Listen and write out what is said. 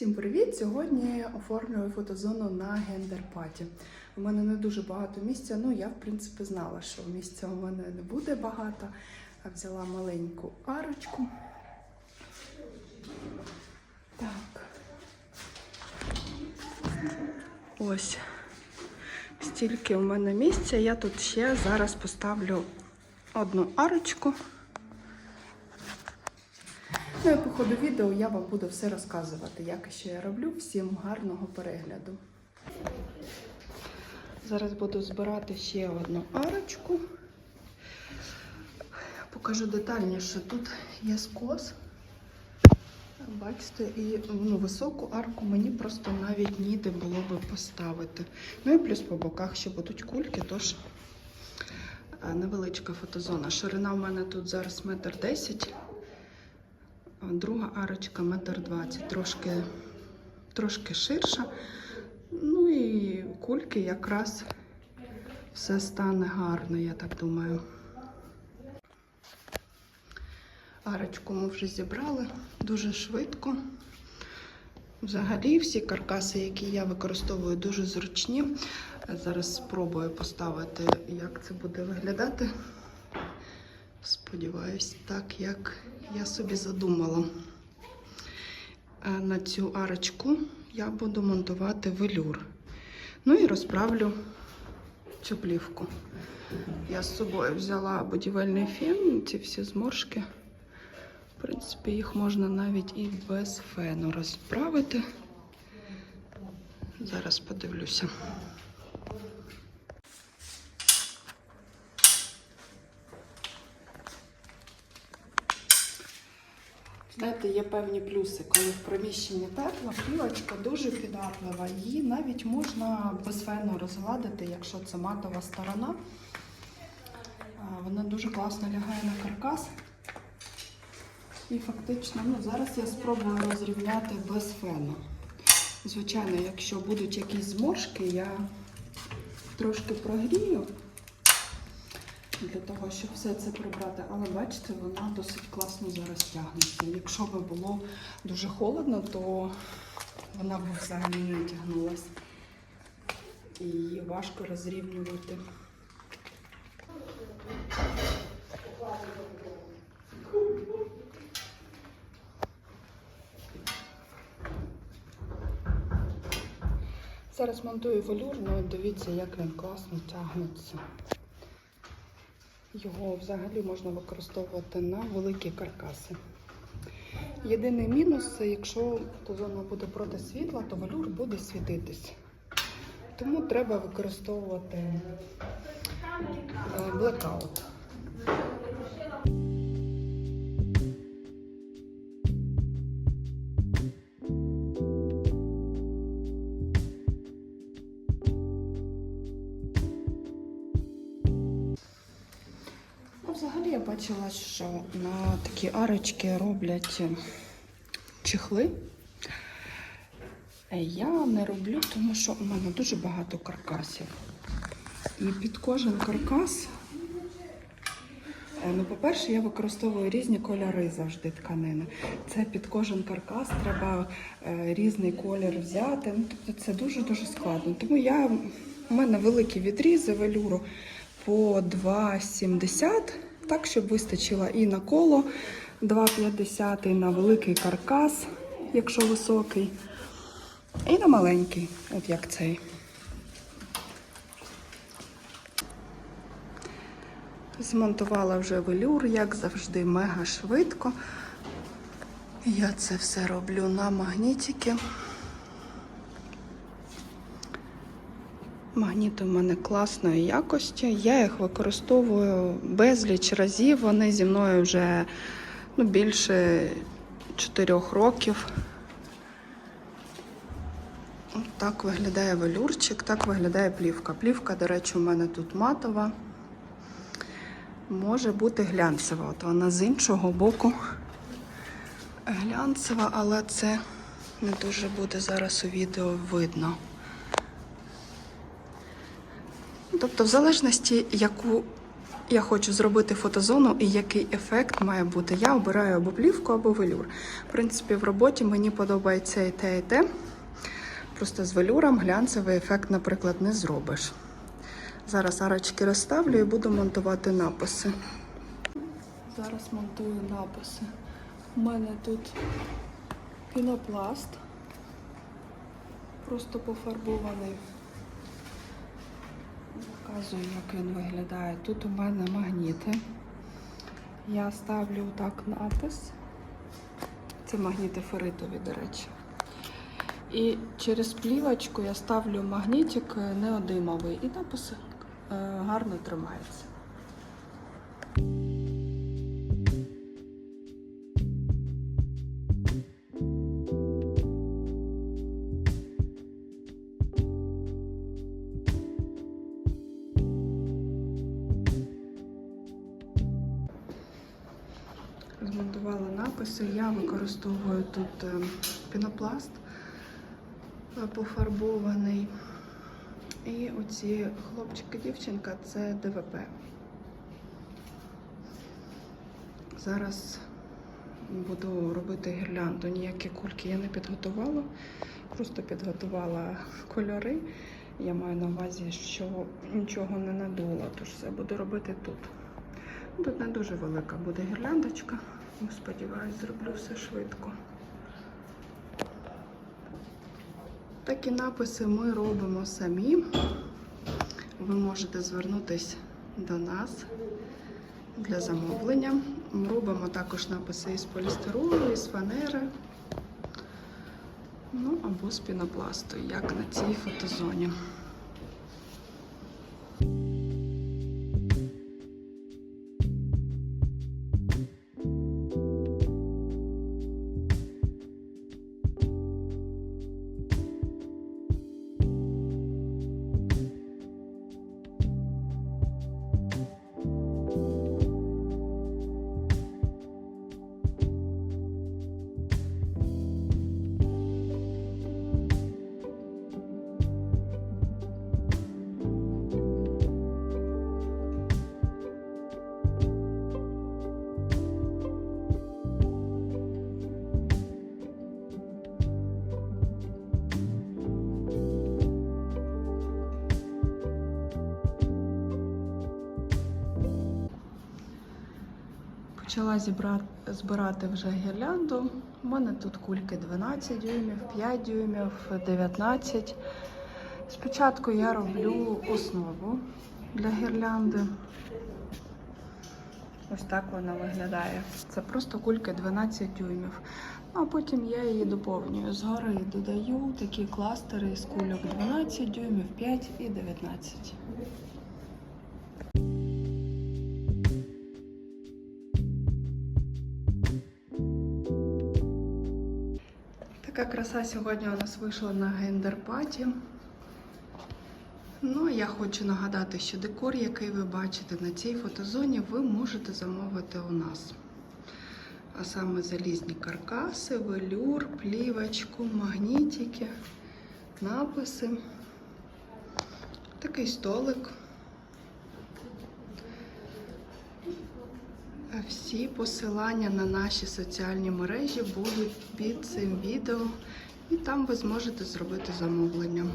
Всім привіт! Сьогодні оформлюю фотозону на гендер-паті. У мене не дуже багато місця. Ну я в принципі знала, що місця у мене не буде багато. Взяла маленьку арочку. Так. Ось стільки у мене місця. Я тут ще зараз поставлю одну арочку. Ну і по ходу відео я вам буду все розказувати, як і що я роблю. Всім гарного перегляду. Зараз буду збирати ще одну арочку. Покажу детальніше. Тут є скос. Бачите, і ну, високу арку мені просто навіть ніде було би поставити. Ну і плюс по боках ще будуть кульки, тож е, невеличка фотозона. Ширина в мене тут зараз метр десять. Друга арочка метр двадцять, трошки, трошки ширша. Ну і кульки якраз все стане гарно, я так думаю. Арочку ми вже зібрали дуже швидко. Взагалі всі каркаси, які я використовую, дуже зручні. Зараз спробую поставити, як це буде виглядати. Сподіваюсь, так, як я собі задумала. Е, На цю арочку я буду монтувати велюр. Ну і розправлю цю плівку. Я з собою взяла будівельний фен, ці всі зморшки. В принципі, їх можна навіть і без фену розправити. Зараз подивлюся. Знаєте, є певні плюси, коли в приміщенні тепла, плівочка дуже піддатлива. Її навіть можна без фену розгладити, якщо це матова сторона. Вона дуже класно лягає на каркас. І фактично, ну, зараз я спробую розрівняти без фену. Звичайно, якщо будуть якісь зморшки, я трошки прогрію для того, щоб все це прибрати. Але бачите, вона досить класно зараз тягнеться. Якщо би було дуже холодно, то вона б взагалі не тягнулася. І її важко розрівнювати. Зараз монтую волюр, ну дивіться, як він класно тягнеться. Його взагалі можна використовувати на великі каркаси. Єдиний мінус, якщо зона буде проти світла, то валюр буде світитись. Тому треба використовувати е, блекаут. Бачила, що на такі арочки роблять е, чехли. Е, Я не роблю, тому що у мене дуже багато каркасів. І під кожен каркас, е, ну, по-перше, я використовую різні кольори завжди тканини. Це під кожен каркас треба різний колір взяти. Ну, тобто це дуже-дуже складно. Тому я, у мене великі відрізи велюру по 2,70, так, щоб вистачило і на коло 2,50, і на великий каркас, якщо високий, і на маленький, от як цей. Змонтувала вже велюр, як завжди, мега швидко. Я це все роблю на магнітики. Магніти в мене класної якості. Я їх використовую безліч разів. Вони зі мною вже ну, більше 4 років. Так виглядає велюрчик, так виглядає плівка. Плівка, до речі, у мене тут матова. Може бути глянцева. От вона з іншого боку глянцева, але це не дуже буде зараз у відео видно. Тобто, в залежності, яку я хочу зробити фотозону і який ефект має бути. Я обираю або плівку, або велюр. В принципі, в роботі мені подобається і те, і те. Просто з велюром глянцевий ефект, наприклад, не зробиш. Зараз арочки розставлю і буду монтувати написи. Зараз монтую написи. У мене тут пінопласт, просто пофарбований. Показую, як він виглядає. Тут у мене магніти. Я ставлю так напис. Це магніти феритові, до речі. І через плівочку я ставлю магнітик неодимовий і напис е, гарно тримається. Написи. Я використовую тут е, пінопласт е, пофарбований. І оці хлопчики-дівчинка це ДВП. Зараз буду робити гірлянду. Ніякі кульки я не підготувала, просто підготувала кольори. Я маю на увазі, що нічого не надула, тож все буду робити тут. Тут не дуже велика буде гірляндочка. Сподіваюсь, зроблю все швидко. Такі написи ми робимо самі. Ви можете звернутися до нас для замовлення. Ми робимо також написи із полістиролу, із фанери, ну або з пінопласту, як на цій фотозоні. Почала зібрати, збирати вже гірлянду. У мене тут кульки 12 дюймів, 5 дюймів, 19. Спочатку я роблю основу для гірлянди. Ось так вона виглядає. Це просто кульки 12 дюймів. Ну, А потім я її доповнюю. Згори додаю такі кластери з кульок 12 дюймів, 5 і 19. Така краса сьогодні у нас вийшла на гендер-паті. Ну, я хочу нагадати, що декор, який ви бачите на цій фотозоні, ви можете замовити у нас. А саме залізні каркаси, велюр, плівочку, магнітики, написи, такий столик. Всі посилання на наші соціальні мережі будуть під цим відео, і там ви зможете зробити замовлення.